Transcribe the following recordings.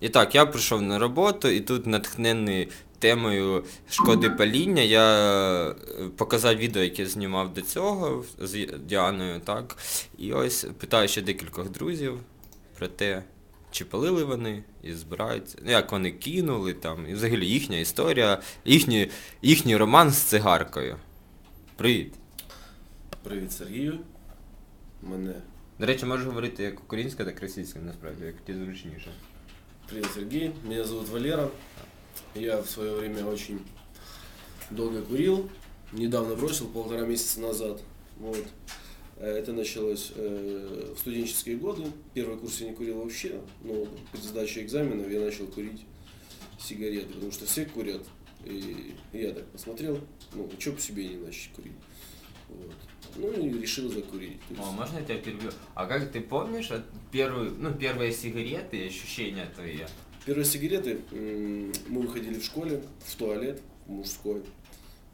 І так, я прийшов на роботу, і тут натхнений темою шкоди паління. Я е, показав відео, яке знімав до цього з Діаною, так. І ось питаю ще декількох друзів про те, чи палили вони і збираються. Ну, як вони кинули там, і взагалі їхня історія, їхній, їхній роман з цигаркою. Привіт. Привіт, Сергію. Мене До речі, можеш говорити як українська, так і російська, насправді, як тобі зручніше. Привет, Сергей. Меня зовут Валера. Я в свое время очень долго курил. Недавно бросил, полтора месяца назад. Вот. Э, Это началось э, в студенческие годы. Первый курс я не курил вообще, но при сдаче экзаменов я начал курить сигареты, потому что все курят. И я так посмотрел, ну, что по себе не начать курить. Вот. Ну и решил закурить. О, можно я тебя перебью? А как ты помнишь от первую, ну, первые сигареты, ощущения твои? Первые сигареты мы выходили в школе в туалет мужской.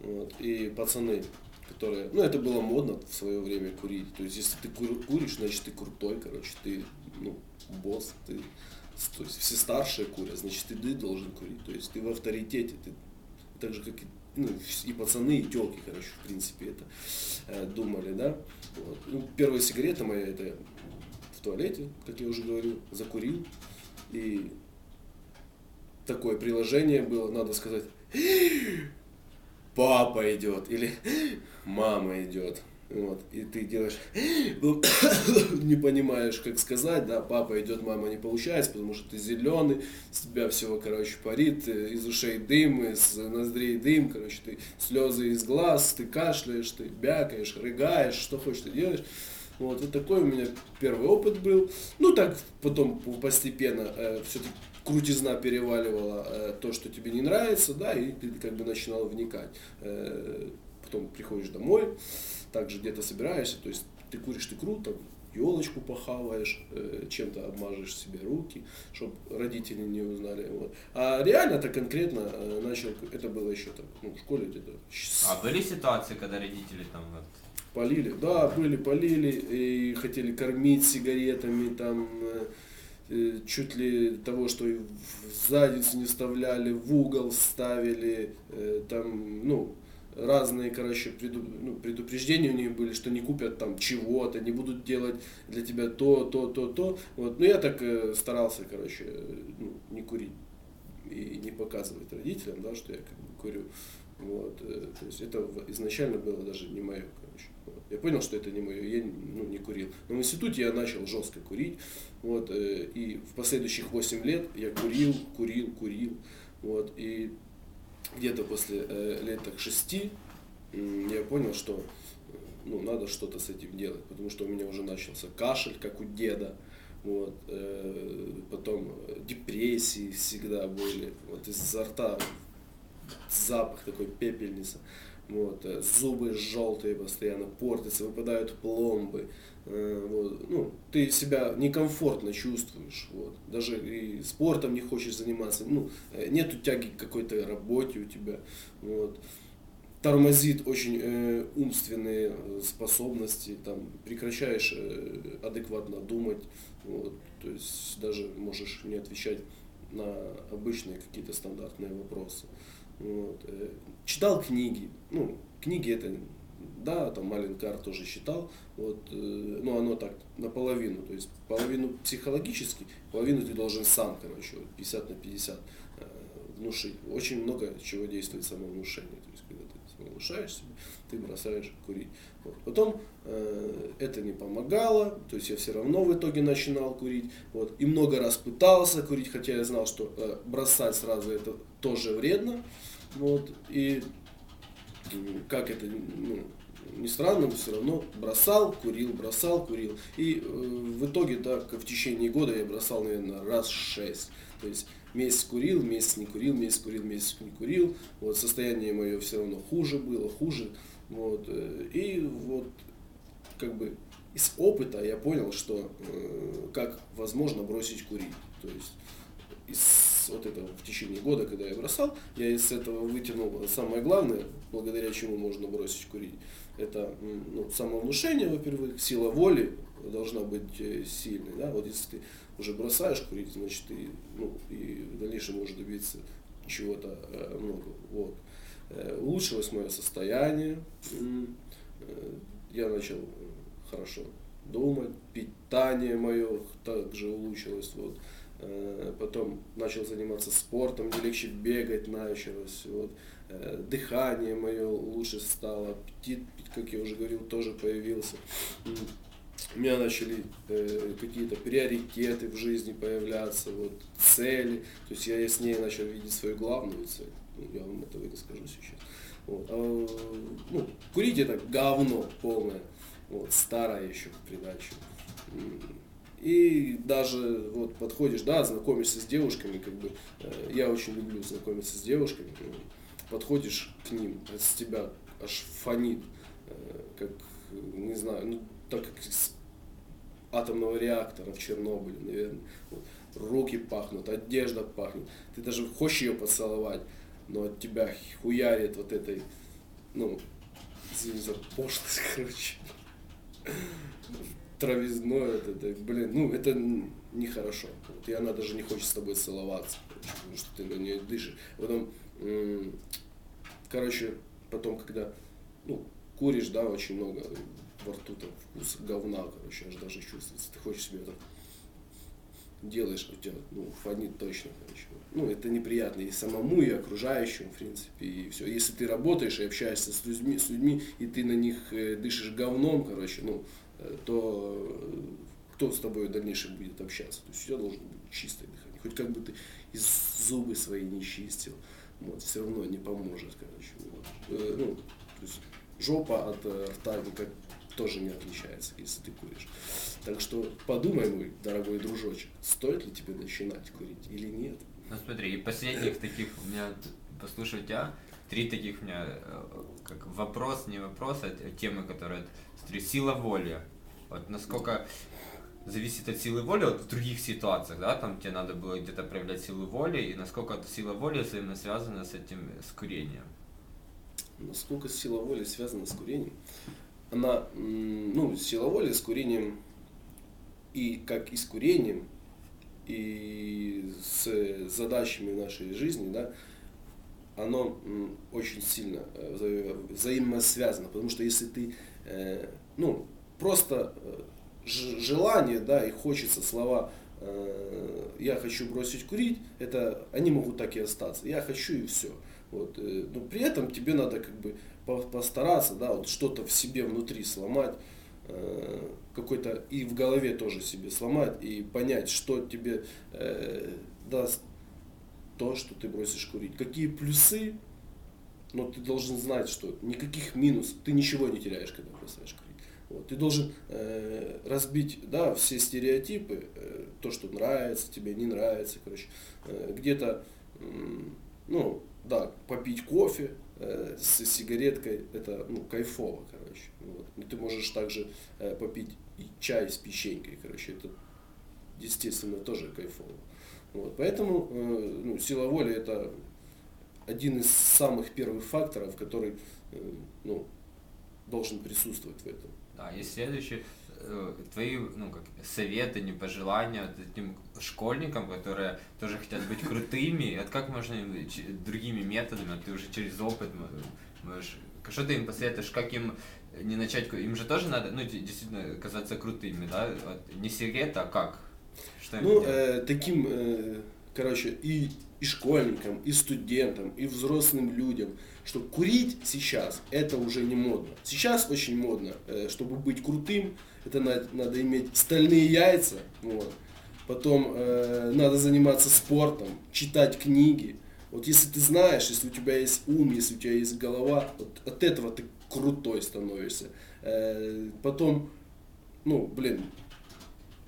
Вот, и пацаны, которые. Ну, это было модно в свое время курить. То есть, если ты кур- куришь, значит ты крутой, короче, ты ну, босс, ты. То есть все старшие курят, значит и ты должен курить. То есть ты в авторитете, ты так же, как и, ну, и пацаны, и телки, короче, в принципе, это э, думали, да. Вот. Ну, первая сигарета моя, это в туалете, как я уже говорил, закурил. И такое приложение было, надо сказать, папа идет или мама идет. Вот, и ты делаешь, ну, не понимаешь, как сказать, да, папа идет, мама не получается, потому что ты зеленый, с тебя всего, короче, парит, э, из ушей дым, из ноздрей дым, короче, ты слезы из глаз, ты кашляешь, ты бякаешь, рыгаешь, что хочешь ты делаешь. Вот, вот такой у меня первый опыт был. Ну, так потом постепенно все-таки крутизна переваливала э, то, что тебе не нравится, да, и ты как бы начинал вникать. Э, потом приходишь домой, также где-то собираешься, то есть ты куришь, ты круто, елочку похаваешь, э, чем-то обмажешь себе руки, чтобы родители не узнали. Вот. А реально-то конкретно э, начал, это было еще так, ну, в школе где-то А были ситуации, когда родители там вот... Полили, да, были, полили и хотели кормить сигаретами, там э, чуть ли того, что и в задницу не вставляли, в угол ставили, там, ну, разные, короче, преду- ну, предупреждения у них были, что не купят там чего-то, не будут делать для тебя то, то, то, то. Вот. Но я так э, старался, короче, ну, не курить и не показывать родителям, да, что я как бы курю. Вот, э, то есть это изначально было даже не мое, короче. Вот. Я понял, что это не мое, я ну, не курил. Но в институте я начал жестко курить. Вот, э, и в последующих 8 лет я курил, курил, курил. Вот, и где-то после э, лет так шести м, я понял, что э, ну, надо что-то с этим делать, потому что у меня уже начался кашель, как у деда. Вот, э, потом э, депрессии всегда были. Вот изо рта запах такой пепельница. Вот, э, зубы желтые постоянно портятся, выпадают пломбы. Э, вот, ну, ты себя некомфортно чувствуешь. Вот. Даже и спортом не хочешь заниматься. Ну, э, нету тяги к какой-то работе у тебя. Вот. Тормозит очень э, умственные способности, там, прекращаешь э, адекватно думать, вот, то есть даже можешь не отвечать на обычные какие-то стандартные вопросы. Вот. э, Читал книги. Ну, книги это, да, там Маленкар тоже читал, вот, э, но оно так наполовину, то есть половину психологически, половину ты должен сам, короче, вот 50 на 50 э, внушить. Очень много чего действует самовнушение, то есть когда самовнушаешь себе, ты бросаешь курить. Вот. Потом э, это не помогало, то есть я все равно в итоге начинал курить. Вот. И много раз пытался курить, хотя я знал, что э, бросать сразу это тоже вредно. Вот. И как это ну, не странно, но все равно бросал, курил, бросал, курил. И э, в итоге так в течение года я бросал, наверное, раз шесть. То есть месяц курил, месяц не курил, месяц курил, месяц не курил. Вот состояние мое все равно хуже было, хуже. Вот. э, И вот как бы из опыта я понял, что э, как возможно бросить курить. То есть из вот этого в течение года, когда я бросал, я из этого вытянул самое главное, благодаря чему можно бросить курить. это ну, самовнушение, во-первых, сила воли должна быть э, сильной. Да? Вот если ты уже бросаешь курить, значит ты ну, и в дальнейшем можешь добиться чего-то э, много. Вот. Э, улучшилось мое состояние. Я начал хорошо думать, питание мое также улучшилось. Вот. Потом начал заниматься спортом, мне легче бегать началось. Вот. Дыхание мое лучше стало, аппетит, как я уже говорил, тоже появился у меня начали э, какие-то приоритеты в жизни появляться, вот, цели. То есть я яснее начал видеть свою главную цель. Ну, я вам этого не скажу сейчас. Вот. А, ну, курить это говно полное. Вот, старое еще в. И даже вот подходишь, да, знакомишься с девушками, как бы, э, я очень люблю знакомиться с девушками, подходишь к ним, с тебя аж фонит, э, как, не знаю, ну, так как из атомного реактора в Чернобыле, наверное. Вот. Руки пахнут, одежда пахнет. Ты даже хочешь ее поцеловать, но от тебя хуярит вот этой, ну, извини за пошлость, короче. Травизное, это, это, блин, ну, это нехорошо. Вот, и она даже не хочет с тобой целоваться, короче, потому что ты на нее дышишь. Потом, короче, потом, когда, ну, куришь, да, очень много, во рту там вкус говна, короче, аж даже чувствуется. Ты хочешь себе это делаешь, у тебя, ну, фонит точно, короче. Ну, это неприятно и самому, и окружающим, в принципе, и все. Если ты работаешь и общаешься с людьми, с людьми и ты на них э, дышишь говном, короче, ну, э, то э, кто с тобой в дальнейшем будет общаться? То есть у тебя должен быть чистое дыхание. Хоть как бы ты из зубы свои не чистил, вот, все равно не поможет, короче. Вот. Ну, то есть жопа от рта никак тоже не отличается, если ты куришь. Так что подумай, мой дорогой дружочек, стоит ли тебе начинать курить или нет. Ну смотри, и последних таких у меня, послушай тебя, три таких у меня, э, как вопрос, не вопрос, а темы, которые, смотри, сила воли. Вот насколько зависит от силы воли вот в других ситуациях, да, там тебе надо было где-то проявлять силу воли, и насколько эта сила воли взаимно связана с этим, с курением. Насколько сила воли связана с курением? Она, ну, сила воли с курением, и как и с курением, и с задачами в нашей жизни, да, оно очень сильно э, взаимосвязано, потому что если ты, э, ну, просто э, желание, да, и хочется слова я хочу бросить курить, это они могут так и остаться. Я хочу и все. Вот. Но при этом тебе надо как бы постараться, да, вот что-то в себе внутри сломать, э, какой-то и в голове тоже себе сломать и понять, что тебе э, даст то, что ты бросишь курить. Какие плюсы, но ты должен знать, что никаких минусов, ты ничего не теряешь, когда бросаешь курить. Вот. Ты должен э, разбить да, все стереотипы, э, то, что нравится, тебе не нравится, короче, э, где-то, э, ну, да, попить кофе, Э, с сигареткой это ну, кайфово, короче. Вот. Но ты можешь также э, попить и чай с печенькой, короче, это естественно тоже кайфово. Вот. Поэтому э, ну, сила воли это один из самых первых факторов, который э, ну, должен присутствовать в этом. Да, и следующий, твои ну, как, советы, не пожелания этим школьникам, которые тоже хотят быть крутыми, это как можно другими методами, ты уже через опыт можешь, что ты им посоветуешь, как им не начать, им же тоже надо, ну, действительно, казаться крутыми, да, вот, не сигарета, а как? Что ну, э, таким, э, короче, и, и школьникам, и студентам, и взрослым людям, что курить сейчас это уже не модно. Сейчас очень модно, э, чтобы быть крутым, это надо, надо иметь стальные яйца, вот. потом э, надо заниматься спортом, читать книги. Вот если ты знаешь, если у тебя есть ум, если у тебя есть голова, вот от этого ты крутой становишься. Э, потом, ну, блин,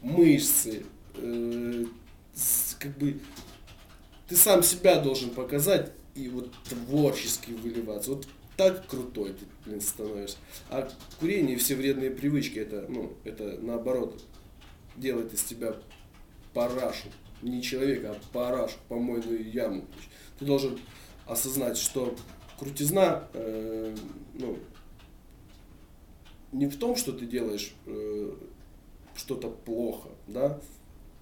мышцы, э, как бы ты сам себя должен показать и вот творчески выливаться. Вот так крутой ты, блин, становишься. А курение и все вредные привычки, это, ну, это наоборот, делает из тебя парашу. Не человека, а парашу, помойную яму. Ты должен осознать, что крутизна, э, ну, не в том, что ты делаешь э, что-то плохо, да,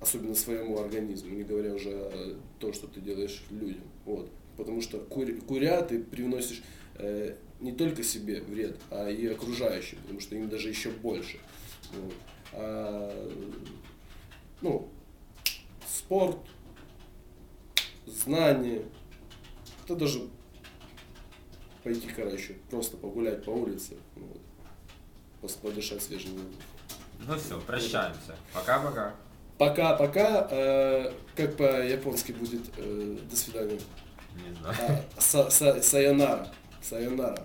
особенно своему организму, не говоря уже о том, что ты делаешь людям, вот, потому что кур- куря ты привносишь э, не только себе вред, а и окружающим, потому что им даже еще больше. Вот. А, ну, спорт, знания, это даже пойти, короче, просто погулять по улице, вот, подышать свежим воздухом. Ну все, прощаемся. Пока-пока. Пока-пока, э, как по-японски будет э, до свидания. Не знаю. А, са- са- Сайонара. Сайонара.